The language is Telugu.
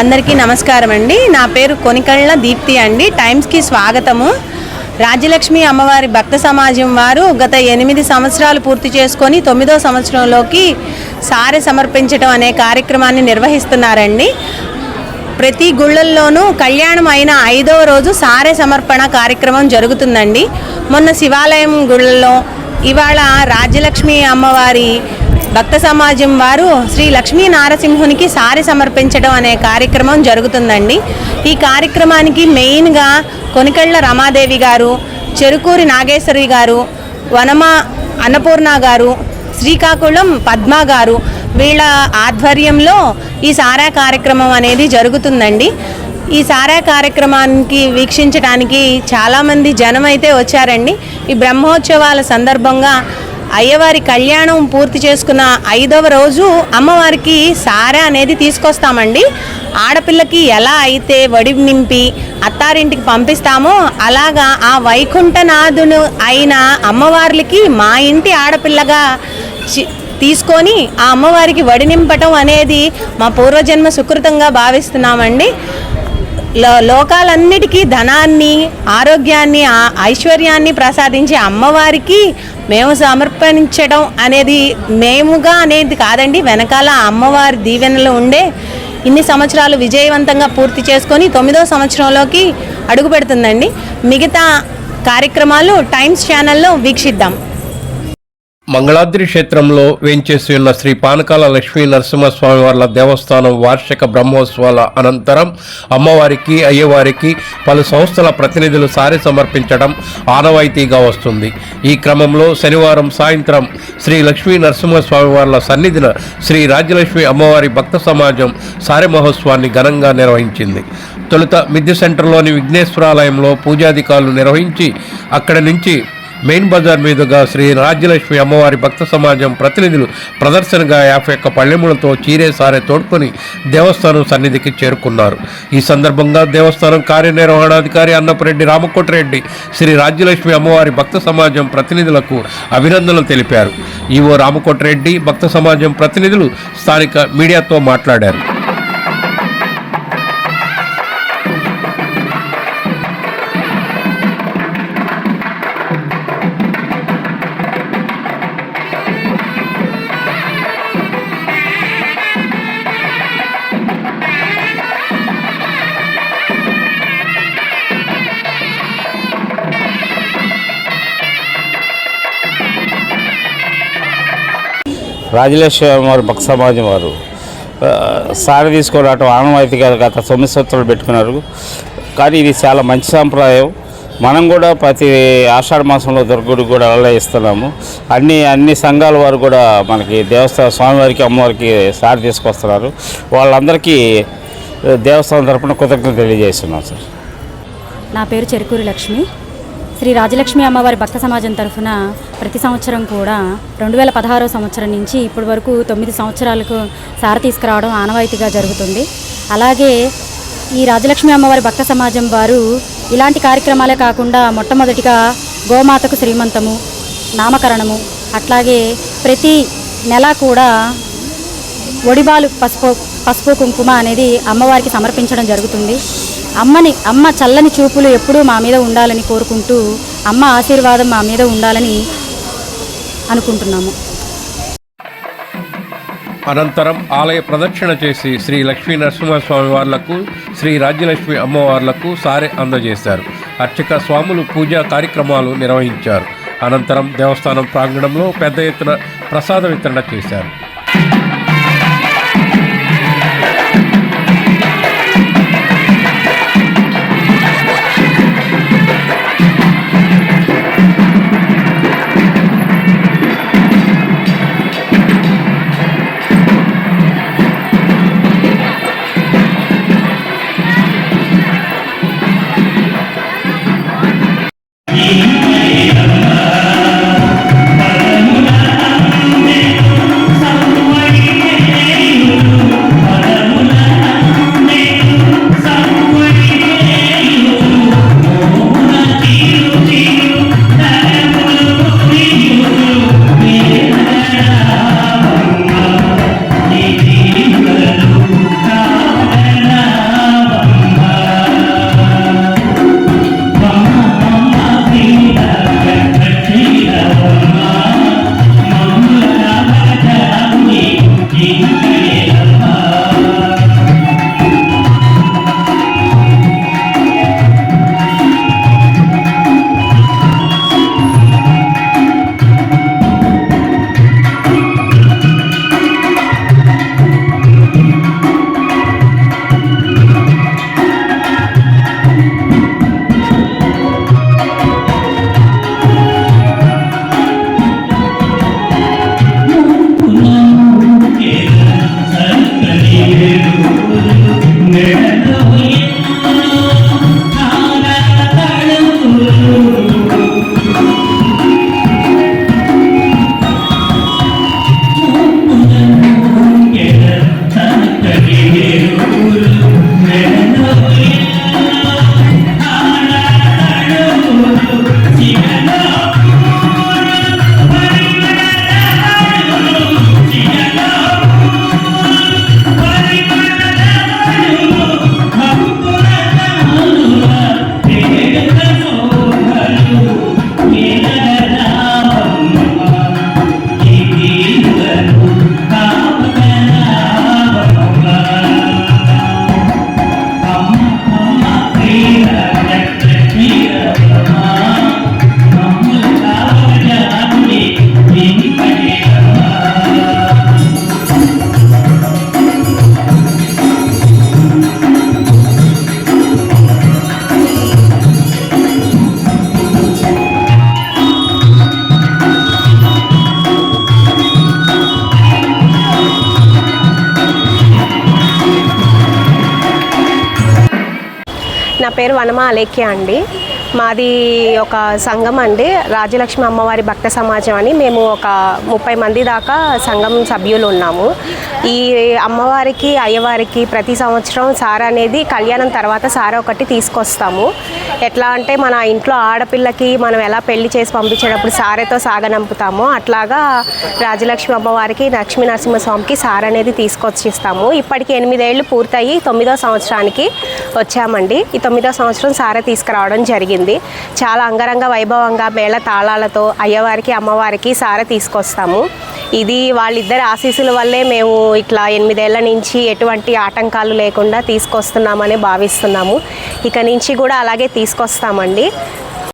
అందరికీ నమస్కారం అండి నా పేరు కొనికళ్ళ దీప్తి అండి. టైమ్స్కి స్వాగతము. రాజ్యలక్ష్మి అమ్మవారి భక్త సమాజం వారు గత ఎనిమిది సంవత్సరాలు పూర్తి చేసుకొని తొమ్మిదో సంవత్సరంలోకి సారె సమర్పించడం అనే కార్యక్రమాన్ని నిర్వహిస్తున్నారండి. ప్రతి గుళ్ళల్లోనూ కళ్యాణం అయిన ఐదవ రోజు సారె సమర్పణ కార్యక్రమం జరుగుతుందండి. మొన్న శివాలయం గుళ్ళలో ఇవాళ రాజ్యలక్ష్మి అమ్మవారి భక్త సమాజం వారు శ్రీ లక్ష్మీ నారసింహునికి సారి సమర్పించడం అనే కార్యక్రమం జరుగుతుందండి. ఈ కార్యక్రమానికి మెయిన్గా కొనికళ్ళ రమాదేవి గారు చెరుకూరి నాగేశ్వరి గారు వనమ అన్నపూర్ణ గారు శ్రీకాకుళం పద్మ గారు వీళ్ళ ఆధ్వర్యంలో ఈ సారా కార్యక్రమం అనేది జరుగుతుందండి. ఈ సారా కార్యక్రమానికి వీక్షించడానికి చాలామంది జనం అయితే వచ్చారండి. ఈ బ్రహ్మోత్సవాల సందర్భంగా అయ్యవారి కళ్యాణం పూర్తి చేసుకున్న ఐదవ రోజు అమ్మవారికి సారా అనేది తీసుకొస్తామండి. ఆడపిల్లకి ఎలా అయితే వడి నింపి అత్తారింటికి పంపిస్తామో అలాగా ఆ వైకుంఠనాథును అయిన అమ్మవార్లకి మా ఇంటి ఆడపిల్లగా చి- తీసుకొని ఆ అమ్మవారికి వడి నింపటం అనేది మా పూర్వజన్మ సుకృతంగా భావిస్తున్నామండి. లో- లోకాలన్నిటికీ ధనాన్ని ఆరోగ్యాన్ని ఐశ్వర్యాన్ని ప్రసాదించే అమ్మవారికి మేము సమర్పించడం అనేది మేముగా అనేది కాదండి. వెనకాల అమ్మవారి దీవెనలు ఉండే ఇన్ని సంవత్సరాలు విజయవంతంగా పూర్తి చేసుకొని తొమ్మిదో సంవత్సరంలోకి అడుగు పెడుతుందండి మిగతా కార్యక్రమాలు టైమ్స్ ఛానల్లో వీక్షిద్దాం. మంగళాద్రి క్షేత్రంలో వేంచేసి ఉన్న శ్రీ పానకాల లక్ష్మీ నరసింహస్వామి వార్ల దేవస్థానం వార్షిక బ్రహ్మోత్సవాల అనంతరం అమ్మవారికి అయ్యవారికి పలు సంస్థల ప్రతినిధులు సారి సమర్పించడం ఆనవాయితీగా వస్తుంది. ఈ క్రమంలో శనివారం సాయంత్రం శ్రీ లక్ష్మీ నరసింహస్వామి వార్ల సన్నిధిన శ్రీ రాజ్యలక్ష్మి అమ్మవారి భక్త సమాజం సారె మహోత్సవాన్ని ఘనంగా నిర్వహించింది. తొలుత మిద్య సెంటర్లోని విఘ్నేశ్వరాలయంలో పూజాధికారులు నిర్వహించి అక్కడి నుంచి మెయిన్ బజార్ మీదుగా శ్రీ రాజ్యలక్ష్మి అమ్మవారి భక్త సమాజం ప్రతినిధులు ప్రదర్శనగా యాభై ఒక్క పళ్ళెములతో చీరే సారే తోడుకొని దేవస్థానం సన్నిధికి చేరుకున్నారు. ఈ సందర్భంగా దేవస్థానం కార్యనిర్వహణాధికారి అన్నపరెడ్డి రామకోటిరెడ్డి శ్రీ రాజ్యలక్ష్మి అమ్మవారి భక్త సమాజం ప్రతినిధులకు అభినందనలు తెలిపారు. ఈవో రామకోటిరెడ్డి భక్త సమాజం ప్రతినిధులు స్థానిక మీడియాతో మాట్లాడారు. రాజలేశ్వరం వారు భక్త సమాజం వారు ఆ, సారి తీసుకురావటం ఆనవాయితీగా గత తొమ్మిది సంవత్సరాలు పెట్టుకున్నారు. కానీ ఇది చాలా మంచి సాంప్రదాయం. మనం కూడా ప్రతి ఆషాఢ మాసంలో దుర్గుడికి కూడా అలా ఇస్తున్నాము అన్ని అన్ని సంఘాల వారు కూడా మనకి దేవస్థాన స్వామివారికి అమ్మవారికి సారి తీసుకొస్తున్నారు. వాళ్ళందరికీ దేవస్థానం తరపున కృతజ్ఞత తెలియజేస్తున్నాం సార్. నా పేరు చెరుకూరి లక్ష్మి. శ్రీ రాజలక్ష్మి అమ్మవారి భక్త సమాజం తరఫున ప్రతి సంవత్సరం కూడా రెండు వేల పదహారో సంవత్సరం నుంచి ఇప్పటి వరకు తొమ్మిది సంవత్సరాలకు సార తీసుకురావడం ఆనవాయితీగా జరుగుతుంది. అలాగే ఈ రాజలక్ష్మి అమ్మవారి భక్త సమాజం వారు ఇలాంటి కార్యక్రమాలే కాకుండా మొట్టమొదటిగా గోమాతకు శ్రీమంతము నామకరణము అట్లాగే ప్రతి నెల కూడా ఒడిబాలు పసుపు పసుపు కుంకుమ అనేది అమ్మవారికి సమర్పించడం జరుగుతుంది. అమ్మని అమ్మ చల్లని చూపులు ఎప్పుడూ మా మీద ఉండాలని కోరుకుంటూ అమ్మ ఆశీర్వాదం మా మీద ఉండాలని అనుకుంటున్నాము. అనంతరం ఆలయ ప్రదక్షిణ చేసి శ్రీ లక్ష్మీ నరసింహస్వామి వార్లకు శ్రీ రాజ్యలక్ష్మి అమ్మవార్లకు సారె అందజేశారు. అర్చక స్వాములు పూజా కార్యక్రమాలు నిర్వహించారు. అనంతరం దేవస్థానం ప్రాంగణంలో పెద్ద ఎత్తున ప్రసాద వితరణ చేశారు. పేరు వనమ అలేఖ్య అండి. మాది ఒక సంఘం అండి. రాజలక్ష్మి అమ్మవారి భక్త సమాజం అని మేము ఒక ముప్పై మంది దాకా సంఘం సభ్యులు ఉన్నాము. ఈ అమ్మవారికి అయ్యవారికి ప్రతి సంవత్సరం సార అనేది కళ్యాణం తర్వాత సార ఒకటి తీసుకొస్తాము. ఎట్లా అంటే మన ఇంట్లో ఆడపిల్లకి మనం ఎలా పెళ్ళి చేసి పంపించేటప్పుడు సారెతో సాగనంపుతామో అట్లాగా రాజలక్ష్మి అమ్మవారికి లక్ష్మీ నరసింహస్వామికి సార అనేది తీసుకొచ్చిస్తాము. ఇప్పటికి ఎనిమిదేళ్ళు పూర్తయి తొమ్మిదో సంవత్సరానికి వచ్చామండి. ఈ తొమ్మిదో సంవత్సరం సార తీసుకురావడం జరిగింది. చాలా అంగరంగ వైభవంగా మేళ తాళాలతో అయ్యవారికి అమ్మవారికి సార తీసుకొస్తాము. ఇది వాళ్ళిద్దరి ఆశీస్సుల వల్లే మేము ఇట్లా ఎనిమిదేళ్ళ నుంచి ఎటువంటి ఆటంకాలు లేకుండా తీసుకొస్తున్నామని భావిస్తున్నాము. ఇక నుంచి కూడా అలాగే తీసుకొస్తామండి.